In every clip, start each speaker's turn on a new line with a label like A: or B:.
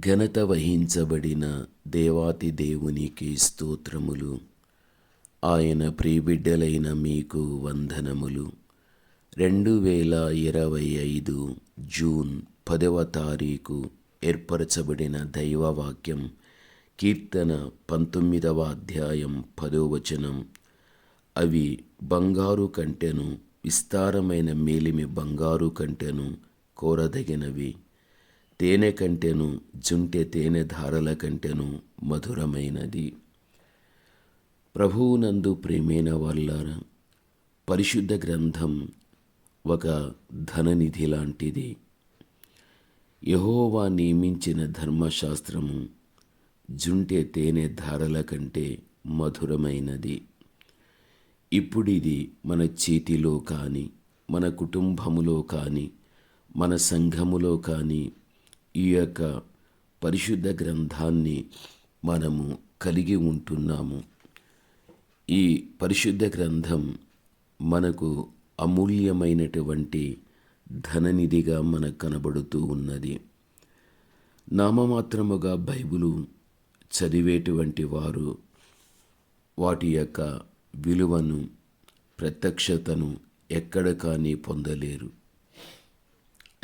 A: ఘనత వహించబడిన దేవాతి దేవునికి స్తోత్రములు. ఆయన ప్రియబిడ్డలైన మీకు వందనములు. రెండు వేల ఇరవై ఐదు జూన్ పదవ తారీఖు ఏర్పరచబడిన దైవవాక్యం కీర్తన పంతొమ్మిదవ అధ్యాయం పదోవచనం అవి బంగారు కంటెను విస్తారమైన మేలిమి బంగారు కంటెను కోరదగినవి. తేనె కంటేను జుంటె తేనె ధారల కంటేను మధురమైనది. ప్రభువునందు ప్రేమైన వాళ్ళారా పరిశుద్ధ గ్రంథం ఒక ధననిధి లాంటిది. యహోవా నియమించిన ధర్మశాస్త్రము జుంటె తేనె ధారల కంటే మధురమైనది. ఇప్పుడు ఇది మన చేతిలో కానీ మన కుటుంబములో కానీ మన సంఘములో కానీ ఈ యొక్క పరిశుద్ధ గ్రంథాన్ని మనము కలిగి ఉంటున్నాము. ఈ పరిశుద్ధ గ్రంథం మనకు అమూల్యమైనటువంటి ధననిధిగా మనకు కనబడుతూ ఉన్నది. నామమాత్రముగా బైబిలు చదివేటువంటి వారు వాటి యొక్క విలువను ప్రత్యక్షతను ఎక్కడ కానీ పొందలేరు.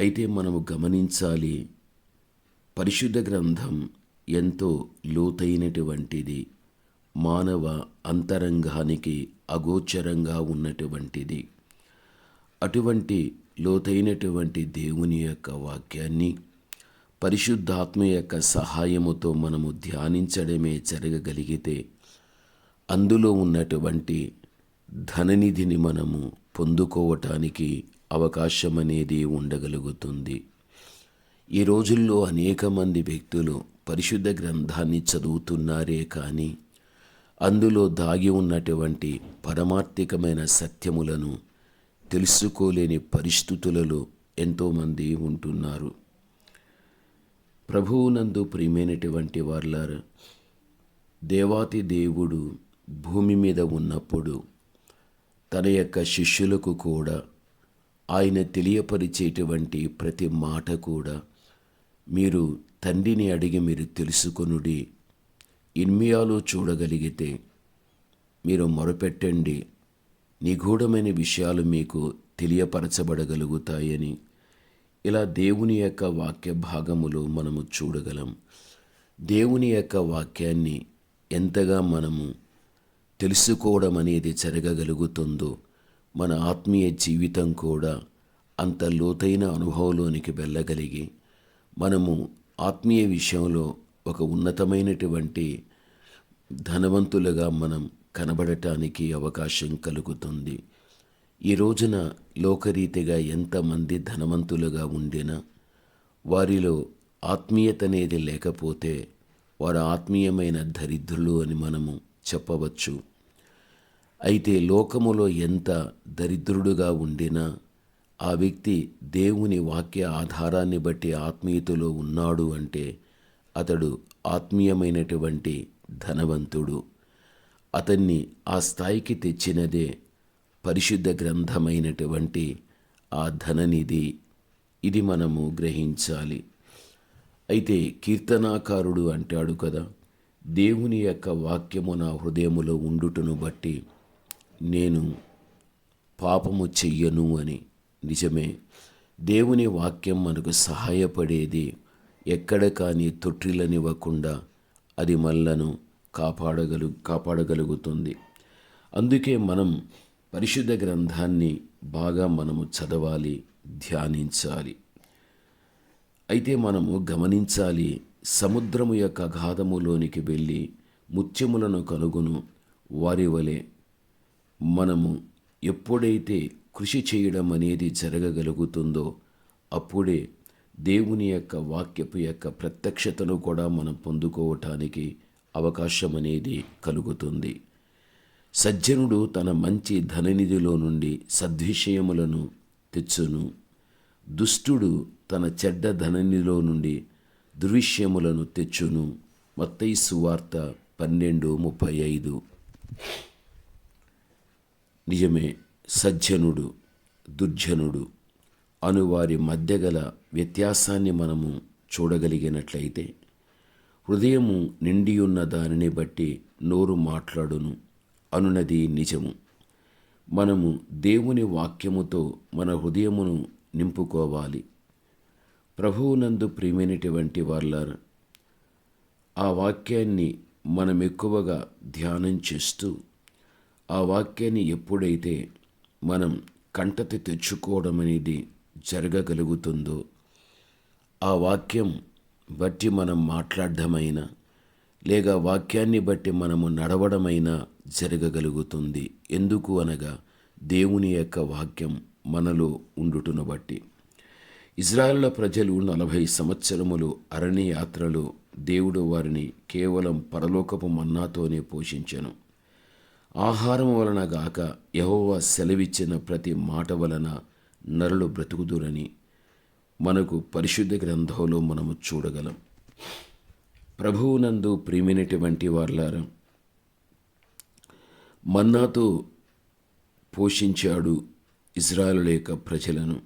A: అయితే మనము గమనించాలి పరిశుద్ధ గ్రంథం ఎంతో లోతైనటువంటిది మానవ అంతరంగానికి అగోచరంగా ఉన్నటువంటిది. అటువంటి లోతైనటువంటి దేవుని యొక్క వాక్యాన్ని పరిశుద్ధాత్మ యొక్క సహాయముతో మనము ధ్యానించడమే జరగగలిగితే అందులో ఉన్నటువంటి ధననిధిని మనము పొందుకోవటానికి అవకాశం అనేది ఉండగలుగుతుంది. ఈ రోజుల్లో అనేక మంది వ్యక్తులు పరిశుద్ధ గ్రంథాన్ని చదువుతున్నారే కానీ అందులో దాగి ఉన్నటువంటి పరమార్థికమైన సత్యములను తెలుసుకోలేని పరిస్థితులలో ఎంతోమంది ఉంటున్నారు. ప్రభువునందు ప్రియమైనటువంటి వార్లారు దేవాతి దేవుడు భూమి మీద ఉన్నప్పుడు తన యొక్క శిష్యులకు కూడా ఆయన తెలియపరిచేటువంటి ప్రతి మాట కూడా మీరు తండ్రిని అడిగి మీరు తెలుసుకొనుడి. ఇన్మియాలో చూడగలిగితే మీరు మొరపెట్టండి. నిగూఢమైన విషయాలు మీకు తెలియపరచబడగలుగుతాయని. ఇలా దేవుని యొక్క వాక్య భాగములో మనము చూడగలం. దేవుని యొక్క వాక్యాన్ని ఎంతగా మనము తెలుసుకోవడం అనేది జరగగలుగుతుందో మన ఆత్మీయ జీవితం కూడా అంత లోతైన అనుభవంలోనికి వెళ్ళగలిగి మనము ఆత్మీయ విషయంలో ఒక ఉన్నతమైనటువంటి ధనవంతులుగా మనం కనబడటానికి అవకాశం కలుగుతుంది. ఈ రోజున లోకరీతిగా ఎంతమంది ధనవంతులుగా ఉండినా వారిలో ఆత్మీయత అనేది లేకపోతే వారు ఆత్మీయమైన దరిద్రులు అని మనము చెప్పవచ్చు. అయితే లోకములో ఎంత దరిద్రుడుగా ఉండినా ఆ వ్యక్తి దేవుని వాక్య ఆధారాన్ని బట్టి ఆత్మీయతలో ఉన్నాడు అంటే అతడు ఆత్మీయమైనటువంటి ధనవంతుడు. అతన్ని ఆ స్థాయికి తెచ్చినదే పరిశుద్ధ గ్రంథమైనటువంటి ఆ ధననిధి. ఇది మనము గ్రహించాలి. అయితే కీర్తనాకారుడు అంటాడు కదా దేవుని యొక్క వాక్యము నా హృదయములో ఉండుటను బట్టి నేను పాపము చెయ్యను అని. నిజమే. దేవుని వాక్యం మనకు సహాయపడేది ఎక్కడ కానీ తొట్టిలనివ్వకుండా అది మళ్ళను కాపాడగలు కాపాడగలుగుతుంది. అందుకే మనం పరిశుద్ధ గ్రంథాన్ని బాగా మనము చదవాలి ధ్యానించాలి. అయితే మనము గమనించాలి సముద్రము యొక్క అఘాధములోనికి వెళ్ళి ముత్యములను కనుగొను వారి వలె మనము ఎప్పుడైతే కృషి చేయడం అనేది జరగగలుగుతుందో అప్పుడే దేవుని యొక్క వాక్యపు యొక్క ప్రత్యక్షతను కూడా మనం పొందుకోవటానికి అవకాశం అనేది కలుగుతుంది. సజ్జనుడు తన మంచి ధననిధిలో నుండి సద్విషయములను తెచ్చును. దుష్టుడు తన చెడ్డ ధననిధిలో నుండి దుర్విషయములను తెచ్చును. మత్తయి సువార్త పన్నెండు ముప్పై ఐదు. నిజమే సజ్జనుడు దుర్జనుడు అను వారి మధ్య గల వ్యత్యాసాన్ని మనము చూడగలిగినట్లయితే హృదయము నిండి ఉన్న దానిని బట్టి నోరు మాట్లాడును అనునది నిజము. మనము దేవుని వాక్యముతో మన హృదయమును నింపుకోవాలి. ప్రభువునందు ప్రియమైనటువంటి వాళ్ళారు ఆ వాక్యాన్ని మనం ఎక్కువగా ధ్యానం చేస్తూ ఆ వాక్యాన్ని ఎప్పుడైతే మనం కంటతి తెచ్చుకోవడం అనేది జరగగలుగుతుందో ఆ వాక్యం బట్టి మనం మాట్లాడడమైనా లేక వాక్యాన్ని బట్టి మనము నడవడమైనా జరగగలుగుతుంది. ఎందుకు అనగా దేవుని యొక్క వాక్యం మనలో ఉండుటను బట్టి. ఇజ్రాయేళ్ళ ప్రజలు నలభై సంవత్సరములు అరణ్య యాత్రలో దేవుడు వారిని కేవలం పరలోకపు మన్నాతోనే పోషించెను. ఆహారం వలన గాక యహోవ సెలవిచ్చిన ప్రతి మాట వలన నరులు బ్రతుకుదురని మనకు పరిశుద్ధ గ్రంథంలో మనము చూడగలం. ప్రభువునందు ప్రియమైనటువంటి వార్లారం మన్నాతో పోషించాడు ఇజ్రాయలు యొక్క ప్రజలను.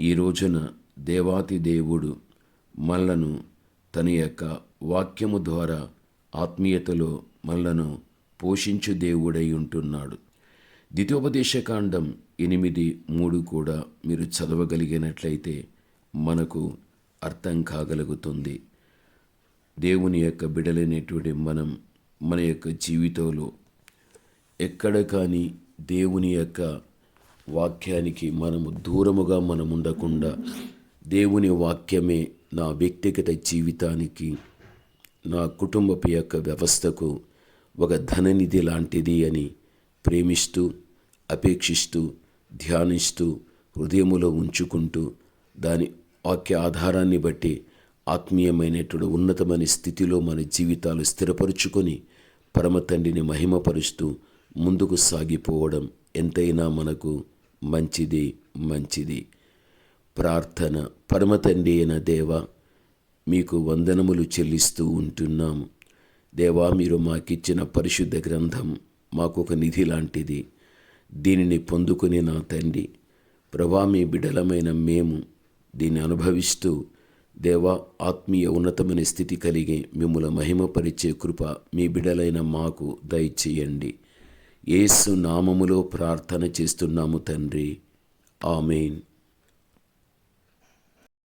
A: ఈ రోజున దేవాతి దేవుడు మనలను తన యొక్క వాక్యము ద్వారా ఆత్మీయతలో మనలను పోషించు దేవుడై ఉంటున్నాడు. ద్వితోపదేశకాండం ఎనిమిది మూడు కూడా మీరు చదవగలిగినట్లయితే మనకు అర్థం కాగలుగుతుంది. దేవుని యొక్క బిడలైనటువంటి మనం మన యొక్క జీవితంలో ఎక్కడ కానీ దేవుని యొక్క వాక్యానికి మనము దూరముగా మనం ఉండకుండా దేవుని వాక్యమే నా వ్యక్తిగత జీవితానికి నా కుటుంబపు యొక్క వ్యవస్థకు ఒక ధననిధి లాంటిది అని ప్రేమిస్తూ అపేక్షిస్తూ ధ్యానిస్తూ హృదయములో ఉంచుకుంటూ దాని వాక్య ఆధారాన్ని బట్టి ఆత్మీయమైనటువంటి ఉన్నతమైన స్థితిలో మన జీవితాలు స్థిరపరుచుకొని పరమతండ్రిని మహిమపరుస్తూ ముందుకు సాగిపోవడం ఎంతైనా మనకు మంచిది మంచిది. ప్రార్థన పరమతండ్రి అయిన దేవ మీకు వందనములు చెల్లిస్తూ ఉంటున్నాము. దేవా మీరు మాకిచ్చిన పరిశుద్ధ గ్రంథం మాకు ఒక నిధి లాంటిది. దీనిని పొందుకుని నా తండ్రి ప్రభా మీ బిడలమైన మేము దీన్ని అనుభవిస్తూ దేవా ఆత్మీయ ఉన్నతమైన స్థితి కలిగి మిమ్మల్ని మహిమపరిచే కృప మీ బిడలైన మాకు దయచేయండి. ఏసు నామములో ప్రార్థన చేస్తున్నాము తండ్రి. ఆమెన్.